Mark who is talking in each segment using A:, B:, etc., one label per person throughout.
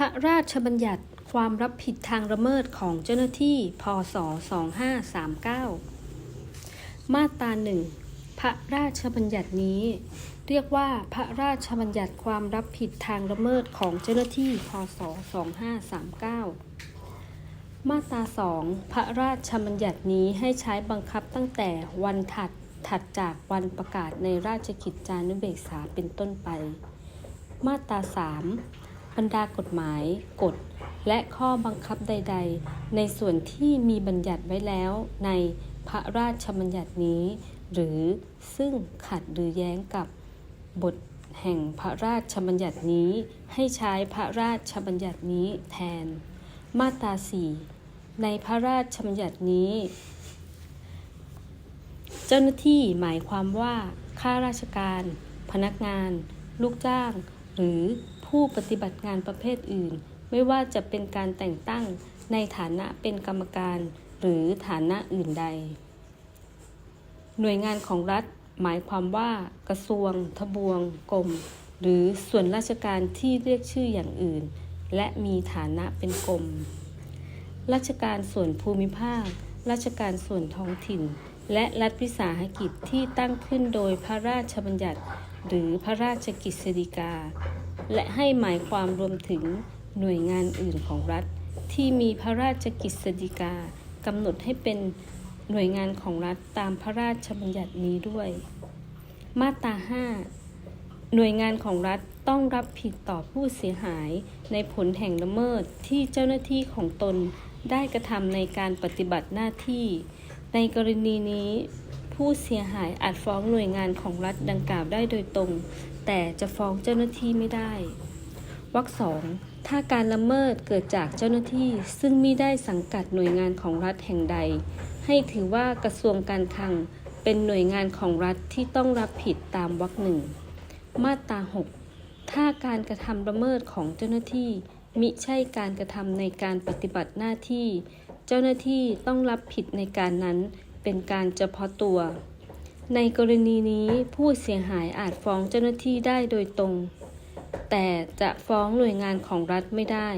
A: ระราชบัญญัติความรับผิดทางละเมิดของเจ้าหน้าที่ พศ 2539 มาตราหนึ่งพระราชบัญญัตินี้ เรียกว่าพระราชบัญญัติความรับผิดทางละเมิดของเจ้าหน้าที่ พศ 2539 มาตราสองพระราชบัญญัตินี้ให้ใช้บังคับตั้งแต่วันถัดถัดจากวันประกาศในราชกิจจานุเบกษาเป็นต้นไป มาตราสาม บรรดากฎหมาย กฎ และข้อบังคับใด ๆ ในส่วนที่มีบัญญัติไว้แล้วในพระราชบัญญัตินี้ หรือซึ่งขัดหรือแย้งกับบทแห่งพระราชบัญญัตินี้ ให้ใช้พระราชบัญญัตินี้แทน มาตราสีในพระราชบัญญัตินี้ เจ้าหน้าที่หมายความว่าข้าราชการ พนักงาน ลูกจ้าง หรือ ผู้ปฏิบัติงานประเภทอื่น ไม่ว่าจะเป็นการแต่งตั้งในฐานะเป็นกรรมการหรือฐานะอื่นใด หน่วยงานของรัฐหมายความว่า กระทรวง ทบวง กรม หรือส่วนราชการที่เรียกชื่ออย่างอื่น และมีฐานะเป็นกรม ราชการส่วนภูมิภาค ราชการส่วนท้องถิ่น และรัฐวิสาหกิจที่ตั้งขึ้นโดยพระราชบัญญัติ หรือพระราชกิจสีกา และให้หมายความรวมถึงหน่วยงานอื่นของรัฐ ที่มีพระราชกิจสีกากำหนดให้เป็นหน่วยงานของรัฐตามพระราชบัญญัตินี้ด้วย มาตรา 5 หน่วยงานของรัฐต้องรับผิดต่อผู้เสียหายในผลแห่งละเมิดที่เจ้าหน้าที่ของตนได้กระทำในการปฏิบัติหน้าที่ ในกรณีนี้ ผู้เสียหายอาจฟ้องหน่วยงานของรัฐดังกล่าวได้โดยตรง แต่จะฟ้องเจ้าหน้าที่ไม่ได้วรรคสองถ้าการละเมิดเกิดจากเจ้าหน้าที่ซึ่งมิได้สังกัดหน่วยงานของรัฐแห่งใด ให้ถือว่ากระทรวงการคลังเป็นหน่วยงานของรัฐที่ต้องรับผิดตามวรรคหนึ่งมาตรา 6 ถ้าการกระทำละเมิดของเจ้าหน้าที่ มิใช่การกระทำในการปฏิบัติหน้าที่ เจ้าหน้าที่ต้องรับผิดในการนั้นเป็นการเฉพาะตัว ในกรณีนี้ผู้เสียหายอาจฟ้องเจ้าหน้าที่ได้โดยตรง แต่จะฟ้องหน่วยงานของรัฐไม่ได้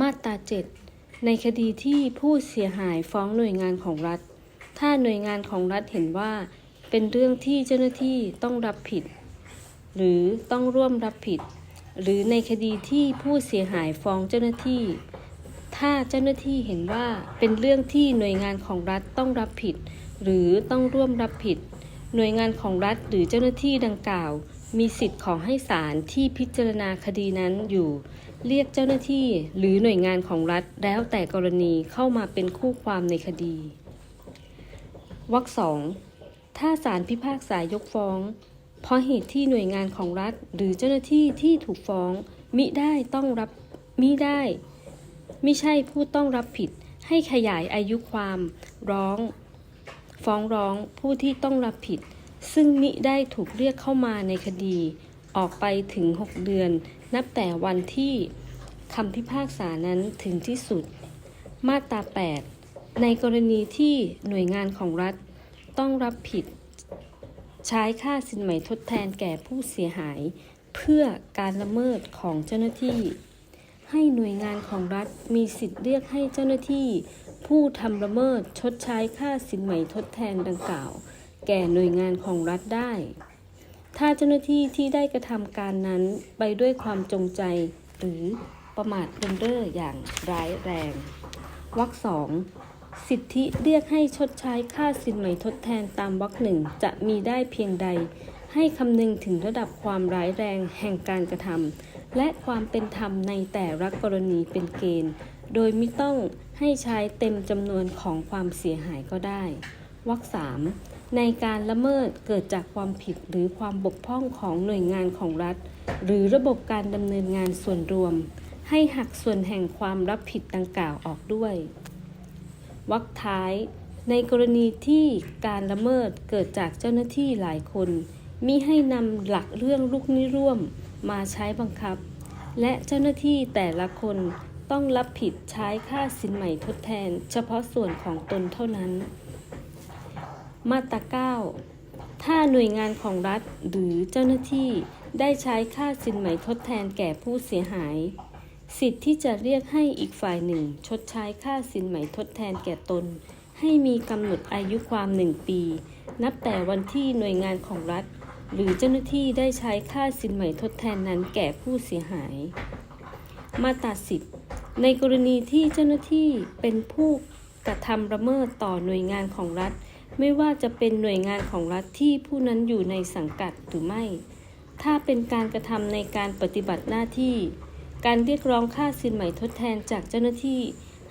A: มาตรา7ในคดีที่ผู้เสียหายฟ้องหน่วยงานของรัฐ ถ้าหน่วยงานของรัฐเห็นว่าเป็นเรื่องที่เจ้าหน้าที่ต้องรับผิด หรือต้องร่วมรับผิด หรือในคดีที่ผู้เสียหายฟ้องเจ้าหน้าที่ ถ้าเจ้าหน้าที่เห็นว่าเป็นเรื่องที่หน่วยงานของรัฐต้องรับผิด หรือต้องร่วมรับผิด หน่วยงานของรัฐหรือเจ้าหน้าที่ดังกล่าว มีสิทธิ์ขอให้ศาลที่พิจารณาคดีนั้นอยู่ เรียกเจ้าหน้าที่หรือหน่วยงานของรัฐแล้วแต่กรณีเข้ามาเป็นคู่ความในคดีวรรคสองถ้าศาลพิพากษายกฟ้อง เพราะเหตุที่หน่วยงานของรัฐหรือเจ้าหน้าที่ที่ถูกฟ้อง มิได้ต้องรับมิได้มิใช่ผู้ต้องรับผิดให้ขยายอายุความร้อง ฟ้องร้องผู้ที่ต้องรับผิด ซึ่งมิได้ถูกเรียกเข้ามาในคดี ออกไปถึง 6 เดือน นับแต่วันที่คำพิพากษานั้นถึงที่สุด มาตรา 8 ในกรณีที่หน่วยงานของรัฐต้องรับผิด ใช้ค่าสินไหมทดแทนแก่ผู้เสียหาย เพื่อการละเมิดของเจ้าหน้าที่ ให้หน่วยงานของรัฐมีสิทธิ์เรียกให้เจ้าหน้าที่ ผู้ทำละเมิดชดใช้ค่าสินไหมทดแทนดังกล่าว แก่หน่วยงานของรัฐได้ ถ้าเจ้าหน้าที่ที่ได้กระทำการนั้นไปด้วยความจงใจหรือประมาทเลินเร่ออย่างร้ายแรงวรรคสองสิทธิเรียกให้ชดใช้ค่าสินไหมทดแทนตามวรรคหนึ่งจะมีได้เพียงใด ให้คำนึงถึงระดับความร้ายแรงแห่งการกระทำและความเป็นธรรมในแต่ละกรณีเป็นเกณฑ์ โดยไม่ต้องให้ใช้เต็มจำนวนของความเสียหายก็ได้ วรรคสามในการละเมิดเกิดจากความผิดหรือความบกพร่องของหน่วยงานของรัฐ หรือระบบการดำเนินงานส่วนรวม ให้หักส่วนแห่งความรับผิดดังกล่าวออกด้วยวรรคท้าย ในกรณีที่การละเมิดเกิดจากเจ้าหน้าที่หลายคนมิให้นำหลักเรื่องลูกนี้ร่วมมาใช้บังคับ และเจ้าหน้าที่แต่ละคน ต้องรับผิดใช้ค่าสินใหม่ทดแทน เฉพาะส่วนของตนเท่านั้น มาตรา9ถ้าหน่วยงานของรัฐหรือเจ้าหน้าที่ได้ใช้ค่าสินไหม่ทดแทนแก่ผู้เสียหาย สิทธิ์ที่จะเรียกให้อีกฝ่ายหนึ่ง ชดใช้ค่าสินไหม่ทดแทนแก่ตน ให้มีกำหนดอายุความหนึ่งปี นับแต่วันที่หน่วยงานของรัฐ หรือเจ้าหน้าที่ได้ใช้ค่าสินไหม่ทดแทนนั้นแก่ผู้เสียหาย มาตราสิบ ในกรณีที่เจ้าหน้าที่เป็นผู้กระทำละเมิดต่อหน่วยงานของรัฐ ไม่ว่าจะเป็นหน่วยงานของรัฐที่ผู้นั้นอยู่ในสังกัดหรือไม่ ถ้าเป็นการกระทำในการปฏิบัติหน้าที่ การเรียกร้องค่าสินไหม่ทดแทนจากเจ้าหน้าที่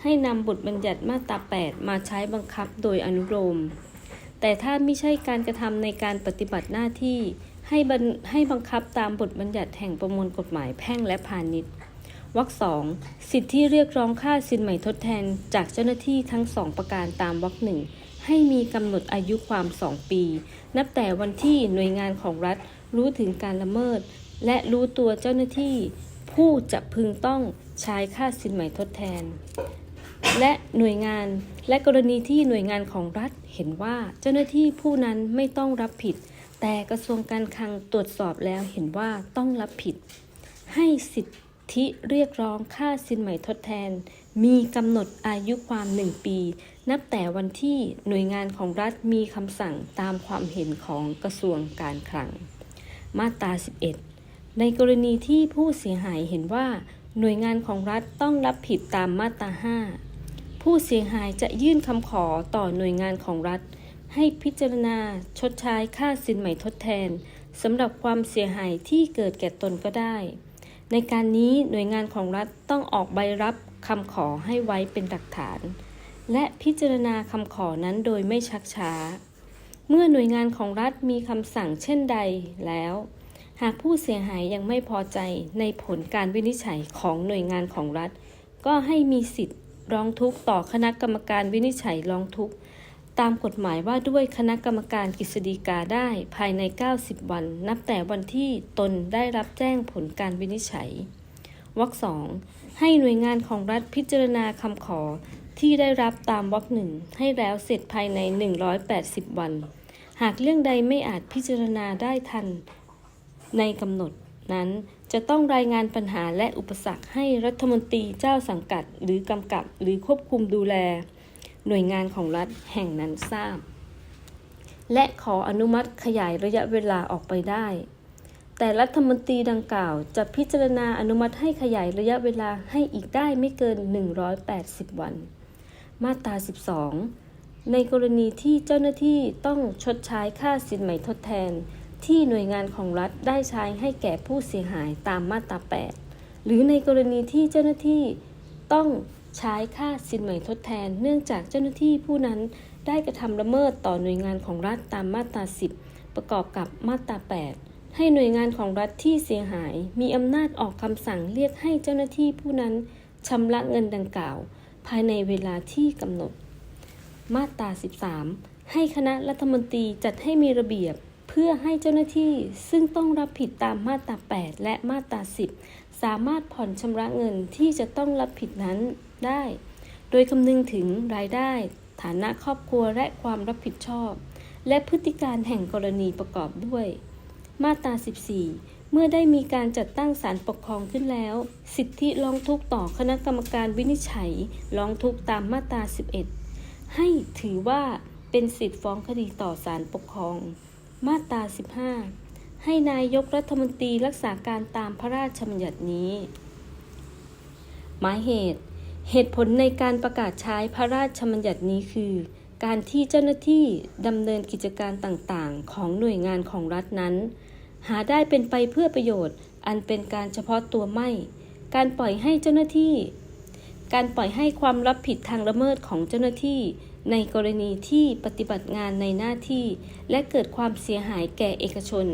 A: ให้นำบทบัญญัติมาตรา 8 มาใช้บังคับโดยอนุโลมแต่ถ้าไม่ใช่การกระทำในการปฏิบัติหน้าที่ให้บันให้บังคับตามบทบัญญัติแห่งประมวลกฎหมายแพ่งและพาณิชย์ วรรคสองสิทธิเรียกร้องค่าสินไหม่ทดแทนจากเจ้าหน้าที่ทั้งสองประการตามวรรคหนึ่งให้มีกำหนดอายุความ2ปี นับแต่วันที่หน่วยงานของรัฐรู้ถึงการละเมิด และรู้ตัวเจ้าหน้าที่ ผู้จะพึงต้องใช้ค่าสินไหม่ทดแทน และหน่วยงานและกรณีที่หน่วยงานของรัฐเห็นว่าเจ้าหน้าที่ผู้นั้นไม่ต้องรับผิด แต่กระทรวงการคลังตรวจสอบแล้วเห็นว่าต้องรับผิด ให้สิทธิ เรียกร้องค่าสินไหม่ทดแทน มีกำหนดอายุความหนึ่งปี นับแต่วันที่หน่วยงานของรัฐมีคำสั่งตามความเห็นของกระทรวงการคลัง มาตรา 11 ในกรณีที่ผู้เสียหายเห็นว่า หน่วยงานของรัฐต้องรับผิดตามมาตรา 5 ผู้เสียหายจะยื่นคำขอต่อหน่วยงานของรัฐ ให้พิจารณาชดใช้ค่าสินไหม่ทดแทนสำหรับความเสียหายที่เกิดแก่ตนก็ได้ ในการนี้หน่วยงานของรัฐต้องออกใบรับคำขอให้ไว้เป็นหลักฐาน และพิจารณาคำขอนั้นโดยไม่ชักช้า เมื่อหน่วยงานของรัฐมีคำสั่งเช่นใดแล้ว หากผู้เสียหายยังไม่พอใจในผลการวินิจฉัยของหน่วยงานของรัฐ ก็ให้มีสิทธิ์ร้องทุกข์ต่อคณะกรรมการวินิจฉัยร้องทุกข์ ตามกฎหมายว่าด้วยคณะกรรมการกฤษฎีกาได้ภายใน 90 วัน นับแต่วันที่ตนได้รับแจ้งผลการวินิจฉัยวรรคสองให้หน่วยงานของรัฐพิจารณาคำขอที่ได้รับตามวรรคหนึ่งให้แล้วเสร็จภายใน 180 วัน หากเรื่องใดไม่อาจพิจารณาได้ทัน ในกำหนดนั้นจะต้องรายงานปัญหาและอุปสรรคให้รัฐมนตรีเจ้าสังกัด หรือกำกับหรือควบคุมดูแล หน่วยงานของรัฐแห่งนั้นทราบ และขออนุมัติขยายระยะเวลาออกไปได้ แต่รัฐมนตรีดังกล่าวจะพิจารณาอนุมัติให้ขยายระยะเวลาให้อีกได้ไม่เกิน 180 วัน มาตรา 12 ในกรณีที่เจ้าหน้าที่ต้องชดใช้ค่าสินไหมทดแทน ที่หน่วยงานของรัฐได้ใช้ให้แก่ผู้เสียหายตามมาตรา 8 หรือในกรณีที่เจ้าหน้าที่ต้อง ใช้ค่าสินไหม่ทดแทน เนื่องจากเจ้าหน้าที่ผู้นั้นได้กระทำละเมิดต่อหน่วยงานของรัฐตามมาตรา 10 ประกอบกับมาตรา 8 ให้หน่วยงานของรัฐที่เสียหาย มีอำนาจออกคำสั่งเรียกให้เจ้าหน้าที่ผู้นั้นชำระเงินดังกล่าว ภายในเวลาที่กำหนด มาตรา 13 ให้คณะรัฐมนตรีจัดให้มีระเบียบเพื่อให้เจ้าหน้าที่ซึ่งต้องรับผิดตามมาตรา 8 และมาตรา 10 สามารถผ่อนชำระเงินที่จะต้องรับผิดนั้น ได้ โดยคำนึงถึงรายได้ ฐานะครอบครัวและความรับผิดชอบ และพฤติการแห่งกรณีประกอบด้วย มาตรา 14 เมื่อได้มีการจัดตั้งศาลปกครองขึ้นแล้ว สิทธิร้องทุกข์ต่อคณะกรรมการวินิจฉัยร้องทุกข์ตามมาตรา 11 ให้ถือว่าเป็นสิทธิฟ้องคดีต่อศาลปกครอง มาตรา 15 ให้นายกรัฐมนตรีรักษาการตามพระราชบัญญัตินี้ หมายเหตุ เหตุผลในการประกาศใช้พระราชบัญญัตินี้คือ การที่เจ้าหน้าที่ดำเนินกิจการต่างๆ ของหน่วยงานของรัฐนั้น หาได้เป็นไปเพื่อประโยชน์ อันเป็นการเฉพาะตัวไม่ การปล่อยให้เจ้าหน้าที่ การปล่อยให้ความรับผิดทางละเมิดของเจ้าหน้าที่ ในกรณีที่ปฏิบัติงานในหน้าที่ และเกิดความเสียหายแก่เอกชน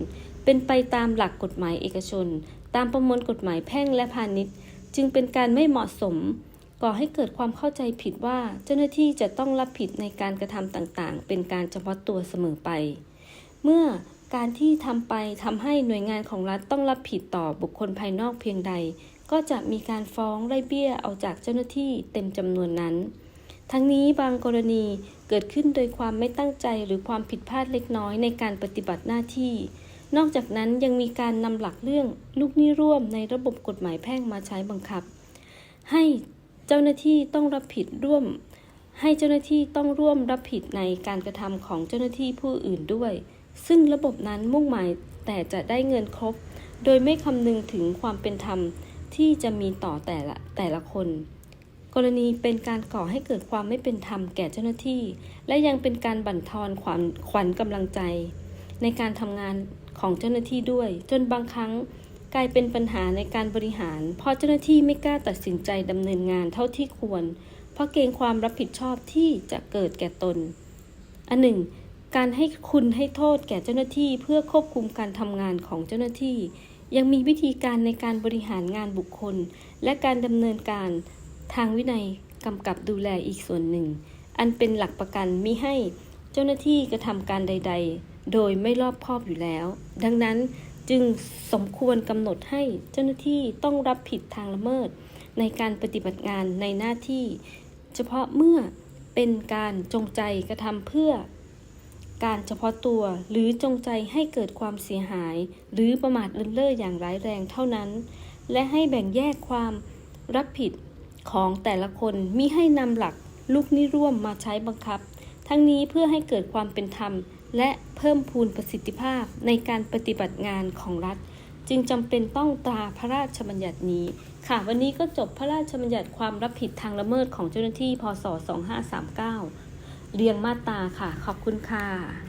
A: เป็นไปตามหลักกฎหมายเอกชน ตามประมวลกฎหมายแพ่งและพาณิชย์ จึงเป็นการไม่เหมาะสม ก่อให้เกิดความเข้าใจผิดว่าเจ้าหน้าที่จะต้องรับผิดในการกระทำต่างๆ เป็นการเฉพาะตัวเสมอไป เมื่อการที่ทำไปทำให้หน่วยงานของรัฐต้องรับผิดต่อบุคคลภายนอกเพียงใด ก็จะมีการฟ้องไล่เบี้ยเอาจากเจ้าหน้าที่เต็มจำนวนนั้น ทั้งนี้บางกรณีเกิดขึ้นโดยความไม่ตั้งใจหรือความผิดพลาดเล็กน้อยในการปฏิบัติหน้าที่ นอกจากนั้นยังมีการนำหลักเรื่องลูกหนี้ร่วมในระบบกฎหมายแพ่งมาใช้บังคับ ให้ เจ้าหน้าที่ต้องรับผิดร่วม ให้เจ้าหน้าที่ต้องร่วมรับผิดในการกระทำของเจ้าหน้าที่ผู้อื่นด้วย ซึ่งระบบนั้นมุ่งหมายแต่จะได้เงินครบ โดยไม่คำนึงถึงความเป็นธรรมที่จะมีต่อแต่ละแต่ละคน กรณีเป็นการก่อให้เกิดความไม่เป็นธรรมแก่เจ้าหน้าที่ และยังเป็นการบั่นทอนความขวัญกำลังใจ ในการทำงานของเจ้าหน้าที่ด้วย จนบางครั้ง กลายเป็นปัญหาในการบริหาร เพราะเจ้าหน้าที่ไม่กล้าตัดสินใจดำเนินงานเท่าที่ควร เพราะเกรงความรับผิดชอบที่จะเกิดแก่ตน อันหนึ่ง การให้คุณให้โทษแก่เจ้าหน้าที่เพื่อควบคุมการทำงานของเจ้าหน้าที่ ยังมีวิธีการในการบริหารงานบุคคล และการดำเนินการทางวินัยกำกับดูแลอีกส่วนหนึ่ง อันเป็นหลักประกันมิให้เจ้าหน้าที่กระทำการใด ๆ โดยไม่รอบคอบอยู่แล้ว ดังนั้น จึงสมควรกำหนดให้เจ้าหน้าที่ต้องรับผิดทางละเมิด ในการปฏิบัติงานในหน้าที่ เฉพาะเมื่อเป็นการจงใจกระทำเพื่อ การเฉพาะตัวหรือจงใจให้เกิดความเสียหาย หรือประมาทเลินเล่ออย่างร้ายแรงเท่านั้น และให้แบ่งแยกความรับผิดของแต่ละคนมิให้นำหลักลูกนี้ร่วมมาใช้บังคับ ทั้งนี้เพื่อให้เกิดความเป็นธรรม และเพิ่มพูนประสิทธิภาพในการปฏิบัติงานของรัฐ จึงจำเป็นต้องตราพระราชบัญญัตินี้ ค่ะวันนี้ก็จบพระราชบัญญัติความรับผิดทางละเมิดของเจ้าหน้าที่พศ 2539 เรียงมาตราค่ะ ขอบคุณค่ะ